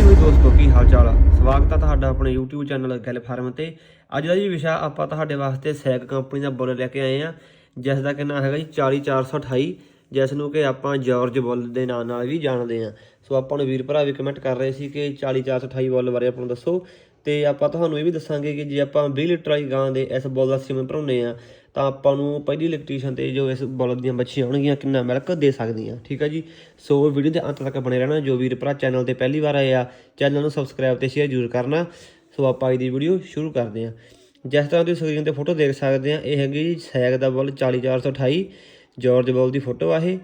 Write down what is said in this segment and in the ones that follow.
ਹਾਂਜੀ ਵੀ ਦੋਸਤੋ, ਕੀ ਹਾਲ ਚਾਲ ਆ? ਸਵਾਗਤ ਆ ਤੁਹਾਡਾ ਆਪਣੇ YouTube ਚੈਨਲ ਗੱਲ ਫਾਰਮ ਤੇ। ਅੱਜ ਦਾ ਜੀ ਵਿਸ਼ਾ ਆਪਾਂ ਤੁਹਾਡੇ ਵਾਸਤੇ ਸੈਗ ਕੰਪਨੀ ਦਾ ਬੁੱਲ ਲੈ ਕੇ ਆਏ ਆ, ਜਿਸ ਦਾ ਕਿ ਨਾਮ ਹੈਗਾ ਜੀ 40428 ਜਿਸ ਨੂੰ ਕਿ ਆਪਾਂ ਜਾਰਜ ਬੁੱਲ ਦੇ ਨਾਂ ਨਾਲ ਵੀ ਜਾਣਦੇ ਹਾਂ। ਸੋ ਆਪਾਂ ਨੂੰ ਵੀਰ ਭਰਾ ਵੀ ਕਮੈਂਟ ਕਰ ਰਹੇ ਸੀ ਕਿ 40428 ਬੁੱਲ ਬਾਰੇ ਆਪਾਂ ਨੂੰ ਦੱਸੋ। ਤੇ ਆਪਾਂ ਤੁਹਾਨੂੰ ਇਹ ਵੀ ਦੱਸਾਂਗੇ ਕਿ ਜੇ ਆਪਾਂ 20 ਲੀਟਰ ਵਾਲੀ ਗਾਂ ਦੇ ਇਸ ਬੁੱਲ ਦਾ ਸੀਮਨ ਭਰਾਉਂਦੇ ਆ ਤਾਂ ਆਪਾਂ ਨੂੰ ਪਹਿਲੀ ਇਲੈਕਟ੍ਰੀਸ਼ਨ ਤੇ ਜੋ ਇਸ ਬੁੱਲ ਦੀਆਂ ਬੱਚੀਆਂ ਆਉਣਗੀਆਂ ਕਿੰਨਾ ਮਿਲਕ ਦੇ ਸਕਦੀਆਂ। ਠੀਕ ਆ ਜੀ? ਸੋ ਵੀਡੀਓ ਦੇ ਅੰਤ ਤੱਕ ਬਣੇ ਰਹਿਣਾ। ਜੋ ਵੀਰ ਭਰਾ ਚੈਨਲ ਤੇ ਪਹਿਲੀ ਵਾਰ ਆਏ ਆ ਚੈਨਲ ਨੂੰ ਸਬਸਕ੍ਰਾਈਬ ਤੇ ਸ਼ੇਅਰ ਜ਼ਰੂਰ ਕਰਨਾ। ਸੋ ਆਪਾਂ ਅੱਜ ਦੀ ਵੀਡੀਓ ਸ਼ੁਰੂ ਕਰਦੇ ਹਾਂ। ਜਿਸ ਤਰ੍ਹਾਂ ਤੁਸੀਂ ਸਕਰੀਨ ਤੇ ਫੋਟੋ ਦੇਖ ਸਕਦੇ ਆ, ਇਹ ਹੈਗੀ ਜੀ ਸੈਗ ਦਾ ਬੁੱਲ 40428 ਜਾਰਜ ਬੁੱਲ ਦੀ ਫੋਟੋ ਆ ਇਹ।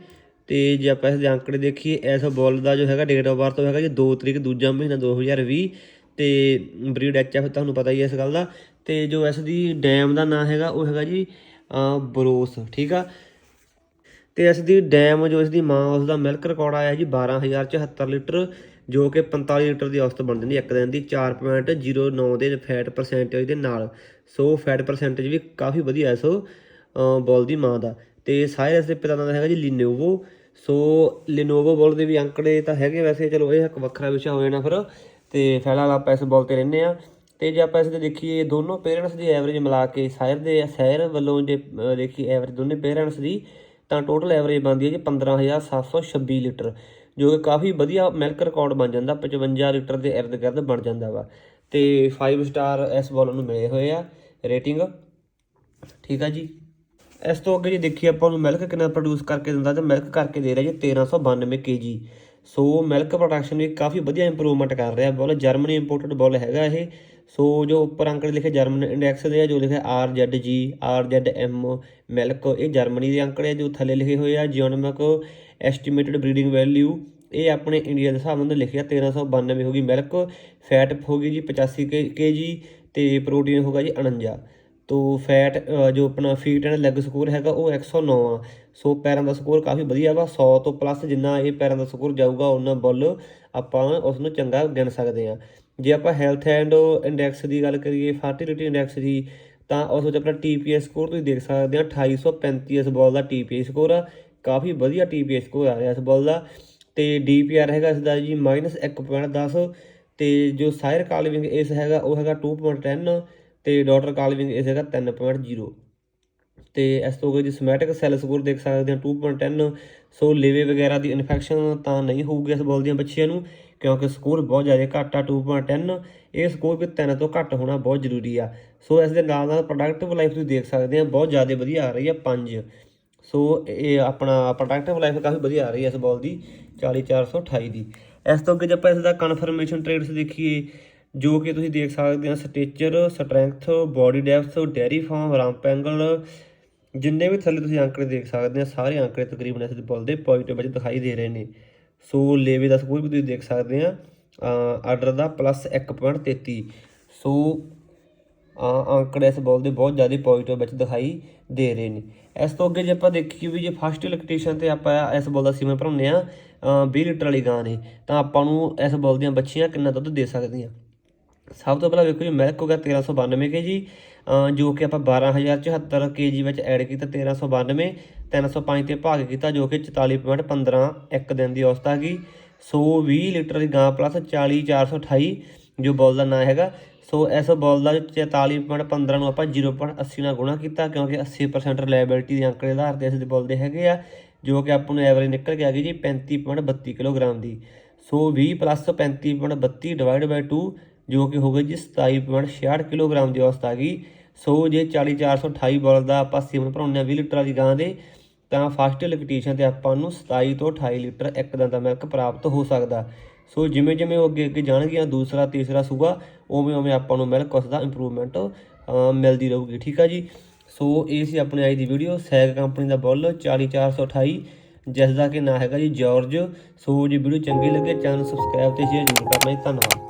ਤੇ ਜੇ ਆਪਾਂ ਇਸ ਦੇ ਅੰਕੜੇ ਦੇਖੀਏ, ਇਸ ਬੁੱਲ ਦਾ ਜੋ ਹੈਗਾ ਡੇਟ ਆਫ ਬਰਥ ਹੈਗਾ ਜੀ 2 ਤਰੀਕ ਦੂਜਾ ਮਹੀਨਾ 2020 ਤੇ ਬਰੀਡ ਐਚਐਫ ਤੁਹਾਨੂੰ ਪਤਾ ਹੀ ਹੈ ਇਸ ਗੱਲ ਦਾ। ਤੇ ਜੋ ਇਸ ਦੀ ਡੈਮ ਦਾ ਨਾਮ ਹੈਗਾ, ਉਹ ਹੈਗਾ ਜੀ ਬਰੋਸ, ਠੀਕ ਆ? ਤੇ ਇਸ ਦੀ ਡੈਮ ਜੋ ਇਸ ਦੀ ਮਾਂ ਉਸ ਦਾ ਮਿਲਕ ਰਿਕਾਰਡ ਆਇਆ ਜੀ 12074 ਲੀਟਰ, ਜੋ ਕਿ 45 ਲੀਟਰ ਦੀ ਔਸਤ ਬਣ ਜਾਂਦੀ ਇੱਕ ਦਿਨ ਦੀ 4.09 ਦੇ ਫੈਟ ਪਰਸੈਂਟੇਜ ਦੇ ਨਾਲ। ਸੋ ਫੈਟ ਪਰਸੈਂਟੇਜ ਵੀ ਕਾਫੀ ਵਧੀਆ ਹੈ ਸੋ ਬੋਲ ਦੀ ਮਾਂ ਦਾ। ਤੇ ਸਾਇਰਸ ਦੇ ਪਿਤਾ ਦਾ ਨਾਮ ਹੈਗਾ ਜੀ ਲਿਨੋਵੋ ਸੋ ਲਿਨੋਵੋ ਬੋਲ ਦੇ ਵੀ ਅੰਕੜੇ ਤਾਂ ਹੈਗੇ ਵੈਸੇ, ਚਲੋ ਇਹ ਇੱਕ ਵੱਖਰਾ ਵਿਸ਼ਾ ਹੋ ਜਾਣਾ ਫਿਰ। ਤੇ ਫਿਲਹਾਲ ਆਪਾਂ ਇਸ ਬੋਲ ਤੇ ਰਹਿੰਦੇ ਆ ਤੇ ਜੇ ਆਪਾਂ ਇਸ ਦੇ ਦੇਖੀਏ, ਦੋਨੋਂ ਪੇਰੈਂਟਸ ਦੀ ਐਵਰੇਜ ਮਿਲਾ ਕੇ ਸਾਇਰ ਦੇ ਸਾਇਰ ਵੱਲੋਂ ਜੇ, ਅਹ, ਦੇਖੀਏ ਐਵਰੇਜ ਦੋਨੇ ਪੇਰੈਂਟਸ ਦੀ, ਤਾਂ ਟੋਟਲ ਐਵਰੇਜ ਬਣਦੀ ਹੈ ਜੀ 15726 ਲੀਟਰ, ਜੋ ਕਿ ਕਾਫੀ ਵਧੀਆ ਮਿਲਕ ਰਿਕਾਰਡ ਬਣ ਜਾਂਦਾ 55 ਲੀਟਰ ਦੇ ਇਰਦ ਗਿਰਦ ਬਣ ਜਾਂਦਾ ਵਾ। ਤੇ 5 ਸਟਾਰ ਇਸ ਬੋਲ ਨੂੰ ਮਿਲੇ ਹੋਏ ਆ ਰੇਟਿੰਗ ਠੀਕ ਆ ਜੀ? ਇਸ ਤੋਂ ਅੱਗੇ ਜੇ ਦੇਖੀਏ ਆਪਾਂ ਨੂੰ ਮਿਲਕ ਕਿੰਨਾ ਪ੍ਰੋਡਿਊਸ ਕਰਕੇ ਦਿੰਦਾ ਤੇ ਮਿਲਕ ਕਰਕੇ ਦੇ ਰਿਹਾ ਜੀ 1392 ਕੇਜੀ ਸੋ ਮਿਲਕ ਪ੍ਰੋਡਕਸ਼ਨ ਵੀ ਕਾਫੀ ਵਧੀਆ ਇੰਪਰੂਵਮੈਂਟ ਕਰ ਰਿਹਾ। ਬੋਲ ਜਰਮਨੀ ਇੰਪੋਰਟਡ ਬੋਲ ਹੈਗਾ ਇਹ। ਸੋ ਜੋ ਉੱਪਰ ਅੰਕੜੇ ਲਿਖੇ ਜਰਮਨ ਇੰਡੈਕਸ ਦੇ ਆ ਜੋ ਲਿਖਿਆ R Z G R RZG RZM milk ਇਹ ਜਰਮਨੀ ਦੇ ਅੰਕੜੇ ਆ, ਜੋ ਥੱਲੇ ਲਿਖੇ ਹੋਏ ਆ ਜੀਓਨਮਿਕ ਐਸਟੀਮੇਟਡ ਬਰੀਡਿੰਗ ਵੈਲਿਊ ਇਹ ਆਪਣੇ ਇੰਡੀਆ ਦੇ ਹਿਸਾਬ ਨਾਲ ਲਿਖਿਆ 1392 ਹੋਗੀ ਮਿਲਕ ਫੈਟ ਹੋਗੀ ਜੀ 85 ਕੇਜੀ ਤੇ ਪ੍ਰੋਟੀਨ ਹੋਗਾ ਜੀ 49 ਤੋ ਫੈਟ ਜੋ ਆਪਣਾ ਫੀਟ ਐਂਡ ਲੈਗ ਸਕੋਰ ਹੈਗਾ ਉਹ 109 ਆ। ਸੋ ਪੈਰਾਂ ਦਾ ਸਕੋਰ ਕਾਫੀ ਵਧੀਆ ਵਾ 100 ਤੋਂ ਪਲੱਸ ਜਿੰਨਾ ਇਹ ਪੈਰਾਂ ਦਾ ਸਕੋਰ ਜਾਊਗਾ ਉਹਨਾਂ ਬੁੱਲ ਆਪਾਂ ਉਸ ਨੂੰ ਚੰਗਾ ਗਿਣ ਸਕਦੇ ਆ। ਜੇ ਆਪਾਂ ਹੈਲਥ ਐਂਡ ਇੰਡੈਕਸ ਦੀ ਗੱਲ ਕਰੀਏ ਫਰਟੀਲਿਟੀ ਇੰਡੈਕਸ ਦੀ, ਤਾਂ ਉਸ ਵਿੱਚ ਆਪਣਾ TPS ਸਕੋਰ ਤੁਸੀਂ ਦੇਖ ਸਕਦੇ ਆ 2835 ਇਸ ਬਾਲ ਦਾ TPS ਸਕੋਰ ਆ। ਕਾਫੀ ਵਧੀਆ TPS ਸਕੋਰ ਆ ਰਿਹਾ ਇਸ ਬਾਲ ਦਾ। ਤੇ DPR ਹੈਗਾ ਇਸ ਦਾ ਜੀ -1.10 ਤੇ ਜੋ ਸਾਇਰ ਕਾਲਵਿੰਗ ਇਸ ਹੈਗਾ, ਉਹ ਹੈਗਾ 2.10 ਤੇ ਡਾਟਰ ਕਾਲਵਿੰਗ ਇਹ ਹੈਗਾ 3.0 ਤੇ ਇਸ ਤੋਂ ਅੱਗੇ ਜੀ ਸਮੈਟਿਕ ਸੈੱਲ ਸਕੋਰ ਦੇਖ ਸਕਦੇ ਹਾਂ 2.10 ਸੋ ਲੇਵੇ ਵਗੈਰਾ ਦੀ ਇਨਫੈਕਸ਼ਨ ਤਾਂ ਨਹੀਂ ਹੋਊਗੀ ਇਸ ਬੋਲ ਦੀਆਂ ਬੱਚੀਆਂ ਨੂੰ, ਕਿਉਂਕਿ ਸਕੋਰ ਬਹੁਤ ਜ਼ਿਆਦਾ ਘੱਟ ਆ 2.10 ਇਹ ਸਕੋਰ ਵੀ 3 ਤੋਂ ਘੱਟ ਹੋਣਾ ਬਹੁਤ ਜ਼ਰੂਰੀ ਆ। ਸੋ ਇਸ ਦੇ ਨਾਲ ਨਾਲ ਪ੍ਰੋਡਕਟਿਵ ਲਾਈਫ ਤੁਸੀਂ ਦੇਖ ਸਕਦੇ ਆ ਬਹੁਤ ਜ਼ਿਆਦਾ ਵਧੀਆ ਆ ਰਹੀ ਆ 5 ਸੋ ਇਹ ਆਪਣਾ ਪ੍ਰੋਡਕਟਿਵ ਲਾਈਫ ਕਾਫੀ ਵਧੀਆ ਆ ਰਹੀ ਹੈ ਇਸ ਬਾਲ ਦੀ 40428 ਦੀ। ਇਸ ਤੋਂ ਅੱਗੇ ਜੇ ਆਪਾਂ ਇਸ ਦਾ ਕਨਫਰਮੇਸ਼ਨ ਟ੍ਰੇਡਸ ਦੇਖੀਏ ਜੋ ਕਿ ਤੁਸੀਂ ਦੇਖ ਸਕਦੇ ਆ stature strength body depth dairy form rump angle ਜਿੰਨੇ ਵੀ ਥੱਲੇ ਤੁਸੀਂ ਅੰਕੜੇ ਦੇਖ ਸਕਦੇ ਆ ਸਾਰੇ ਅੰਕੜੇ ਤਕਰੀਬਨ ਇਸ ਦੇ ਬੋਲ ਦੇ ਪੋਜ਼ਿਟਿਵ ਵਿੱਚ ਦਿਖਾਈ ਦੇ ਰਹੇ ਨੇ। ਸੋ ਲੇਵੇ ਦਾ ਸਕੋਰ ਵੀ ਤੁਸੀਂ ਦੇਖ ਸਕਦੇ ਆ ਆਰਡਰ ਦਾ ਪਲੱਸ 1.33 ਸੋ ਅੰਕੜੇ ਇਸ ਬੋਲ ਦੇ ਬਹੁਤ ਜ਼ਿਆਦਾ ਪੋਜ਼ਿਟਿਵ ਵਿੱਚ ਦਿਖਾਈ ਦੇ ਰਹੇ ਨੇ। ਇਸ ਤੋਂ ਅੱਗੇ ਜੇ ਆਪਾਂ ਦੇਖੀਏ ਵੀ ਜੇ ਫਸਟ ਇਲੈਕਟ੍ਰੀਸ਼ਨ ਤੇ ਆਪਾਂ ਇਸ ਬੋਲ ਦਾ ਸੀਮਾ ਭਰਾਉਂਦੇ ਆ 20 ਲੀਟਰ ਵਾਲੀ ਗਾਂ ਨੇ, ਤਾਂ ਆਪਾਂ ਨੂੰ ਇਸ ਬੋਲ ਦੀਆਂ ਬੱਚੀਆਂ ਕਿੰਨਾ ਦੁੱਧ ਦੇ ਸਕਦੀਆਂ? ਸਭ ਤੋਂ ਪਹਿਲਾਂ ਵੇਖੋ ਜੀ ਮਿਲਕ ਹੋ ਗਿਆ 1392 ਕੇਜੀ ਜੋ ਕਿ ਆਪਾਂ 12074 ਕੇਜੀ ਵਿੱਚ ਐਡ ਕੀਤਾ 1392 305 ਤੇ ਭਾਗ ਕੀਤਾ, ਜੋ ਕਿ 44.15 ਇੱਕ ਦਿਨ ਦੀ ਔਸਤ ਆ ਗਈ। ਸੋ 20 ਲੀਟਰ ਦੀ ਗਾਂ ਪਲੱਸ 40428 ਜੋ ਬੋਲ ਦਾ ਨਾਂ ਹੈਗਾ, ਸੋ ਇਸ ਬੋਲ ਦਾ 44.15 ਨੂੰ ਆਪਾਂ 0.80 ਨਾਲ ਗੁਣਾ ਕੀਤਾ, ਕਿਉਂਕਿ 80% ਰਿਲਾਇਬਿਲਟੀ ਦੇ ਅੰਕੜੇ ਆਧਾਰ ਤੇ ਇਸ ਦੇ ਬੋਲ ਹੈਗੇ ਆ, ਜੋ ਕਿ ਆਪਾਂ ਨੂੰ ਐਵਰੇਜ ਨਿਕਲ ਕੇ ਆ ਗਈ ਜੀ 35.32 ਕਿਲੋਗ੍ਰਾਮ ਦੀ। ਸੋ 20 ਪਲੱਸ 35.32 ਡਿਵਾਈਡ ਬਾਈ 2 ਜੋ ਕਿ ਹੋ ਗਈ ਜੀ 27.66 ਕਿਲੋਗ੍ਰਾਮ ਦੀ ਔਸਤ ਆ ਗਈ। ਸੋ ਜੇ 40428 ਬੋਲ ਦਾ ਆਪਾਂ ਸੀਮਨ ਭਰਾਉਂਦੇ ਆ 20 ਲੀਟਰ ਵਾਲੀ ਗਾਂ ਦੇ, ਤਾਂ ਫਸਟ ਇਲੈਕਟ੍ਰੀਸ਼ਨ ਤੇ ਆਪਾਂ ਨੂੰ 27 ਤੋਂ 28 ਲੀਟਰ ਇੱਕ ਦਿਨ ਦਾ ਮਿਲਕ ਪ੍ਰਾਪਤ ਹੋ ਸਕਦਾ। ਸੋ ਜਿਵੇਂ ਜਿਵੇਂ ਉਹ ਅੱਗੇ ਅੱਗੇ ਜਾਣਗੀਆਂ, ਦੂਸਰਾ ਤੀਸਰਾ ਸੂਗਾ ਉਵੇਂ ਉਵੇਂ ਆਪਾਂ ਨੂੰ ਮਿਲਕ ਉਸ ਦਾ ਇੰਪਰੂਵਮੈਂਟ ਮਿਲਦੀ ਰਹੂਗੀ, ਠੀਕ ਆ ਜੀ? ਸੋ ਇਹ ਸੀ ਆਪਣੀ ਅੱਜ ਦੀ ਵੀਡੀਓ ਸੈਗ ਕੰਪਨੀ ਦਾ ਬੁੱਲ 40428 ਜਿਸ ਦਾ ਕਿ ਨਾਂ ਹੈਗਾ ਜੀ ਜਾਰਜ ਸੋ ਜੇ ਵੀਡੀਓ ਚੰਗੀ ਲੱਗੇ ਚੈਨਲ ਸਬਸਕ੍ਰਾਈਬ ਤੇ ਸ਼ੇਅਰ ਜ਼ਰੂਰ ਕਰਨਾ ਜੀ, ਧੰਨਵਾਦ।